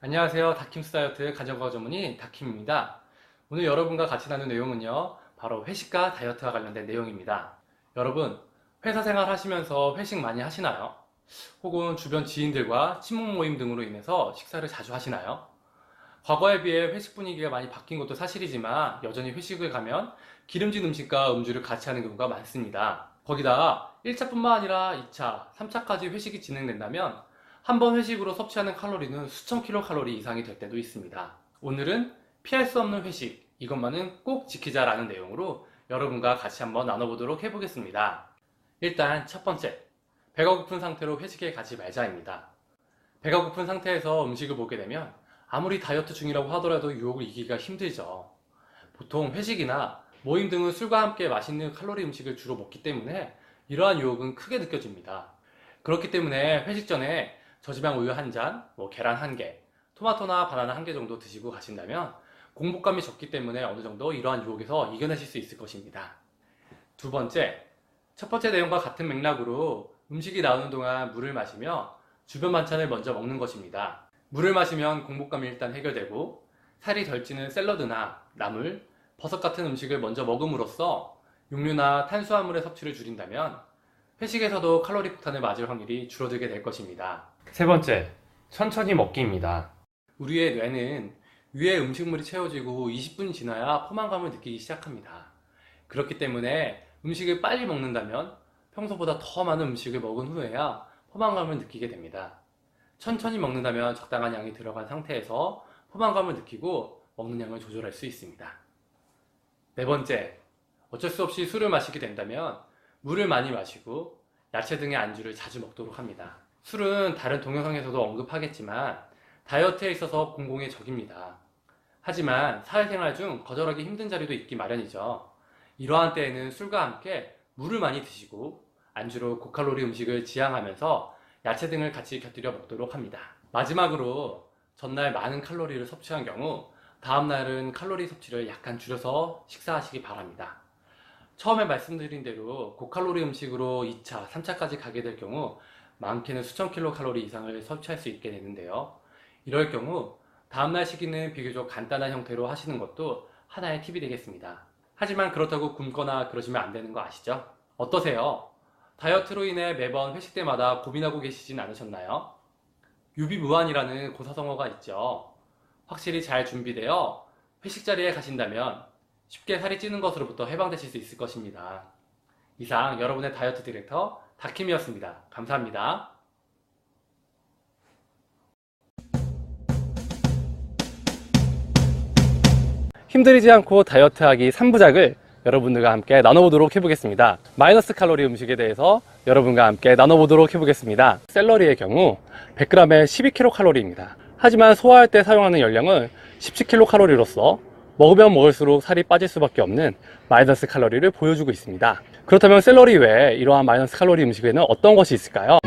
안녕하세요. 다킴스 다이어트 가정과 전문의 다킴입니다. 오늘 여러분과 같이 나눌 내용은요. 바로 회식과 다이어트와 관련된 내용입니다. 여러분, 회사 생활 하시면서 회식 많이 하시나요? 혹은 주변 지인들과 친목 모임 등으로 인해서 식사를 자주 하시나요? 과거에 비해 회식 분위기가 많이 바뀐 것도 사실이지만 여전히 회식을 가면 기름진 음식과 음주를 같이 하는 경우가 많습니다. 거기다가 1차뿐만 아니라 2차, 3차까지 회식이 진행된다면 한 번 회식으로 섭취하는 칼로리는 수천 킬로칼로리 이상이 될 때도 있습니다. 오늘은 피할 수 없는 회식, 이것만은 꼭 지키자라는 내용으로 여러분과 같이 한번 나눠보도록 해보겠습니다. 일단 첫 번째, 배가 고픈 상태로 회식에 가지 말자입니다. 배가 고픈 상태에서 음식을 보게 되면 아무리 다이어트 중이라고 하더라도 유혹을 이기기가 힘들죠. 보통 회식이나 모임 등은 술과 함께 맛있는 칼로리 음식을 주로 먹기 때문에 이러한 유혹은 크게 느껴집니다. 그렇기 때문에 회식 전에 저지방 우유 한 잔, 뭐 계란 한 개, 토마토나 바나나 한 개 정도 드시고 가신다면 공복감이 적기 때문에 어느 정도 이러한 유혹에서 이겨내실 수 있을 것입니다. 두 번째, 첫 번째 내용과 같은 맥락으로 음식이 나오는 동안 물을 마시며 주변 반찬을 먼저 먹는 것입니다. 물을 마시면 공복감이 일단 해결되고 살이 덜 찌는 샐러드나 나물, 버섯 같은 음식을 먼저 먹음으로써 육류나 탄수화물의 섭취를 줄인다면 회식에서도 칼로리 폭탄을 맞을 확률이 줄어들게 될 것입니다. 세 번째, 천천히 먹기입니다. 우리의 뇌는 위에 음식물이 채워지고 20분이 지나야 포만감을 느끼기 시작합니다. 그렇기 때문에 음식을 빨리 먹는다면 평소보다 더 많은 음식을 먹은 후에야 포만감을 느끼게 됩니다. 천천히 먹는다면 적당한 양이 들어간 상태에서 포만감을 느끼고 먹는 양을 조절할 수 있습니다. 네 번째, 어쩔 수 없이 술을 마시게 된다면 물을 많이 마시고 야채 등의 안주를 자주 먹도록 합니다. 술은 다른 동영상에서도 언급하겠지만 다이어트에 있어서 공공의 적입니다. 하지만 사회생활 중 거절하기 힘든 자리도 있기 마련이죠. 이러한 때에는 술과 함께 물을 많이 드시고 안주로 고칼로리 음식을 지향하면서 야채 등을 같이 곁들여 먹도록 합니다. 마지막으로 전날 많은 칼로리를 섭취한 경우 다음날은 칼로리 섭취를 약간 줄여서 식사하시기 바랍니다. 처음에 말씀드린 대로 고칼로리 음식으로 2차, 3차까지 가게 될 경우 많게는 수천 킬로 칼로리 이상을 섭취할 수 있게 되는데요. 이럴 경우 다음날 식이는 비교적 간단한 형태로 하시는 것도 하나의 팁이 되겠습니다. 하지만 그렇다고 굶거나 그러시면 안 되는 거 아시죠? 어떠세요? 다이어트로 인해 매번 회식 때마다 고민하고 계시진 않으셨나요? 유비무환이라는 고사성어가 있죠. 확실히 잘 준비되어 회식 자리에 가신다면 쉽게 살이 찌는 것으로부터 해방되실 수 있을 것입니다. 이상 여러분의 다이어트 디렉터 다킴이었습니다. 감사합니다. 힘들이지 않고 다이어트하기 3부작을 여러분들과 함께 나눠보도록 해보겠습니다. 마이너스 칼로리 음식에 대해서 여러분과 함께 나눠보도록 해보겠습니다. 샐러리의 경우 100g에 12kcal입니다. 하지만 소화할 때 사용하는 열량은 17kcal로서 먹으면 먹을수록 살이 빠질 수밖에 없는 마이너스 칼로리를 보여주고 있습니다. 그렇다면 샐러리 외에 이러한 마이너스 칼로리 음식에는 어떤 것이 있을까요?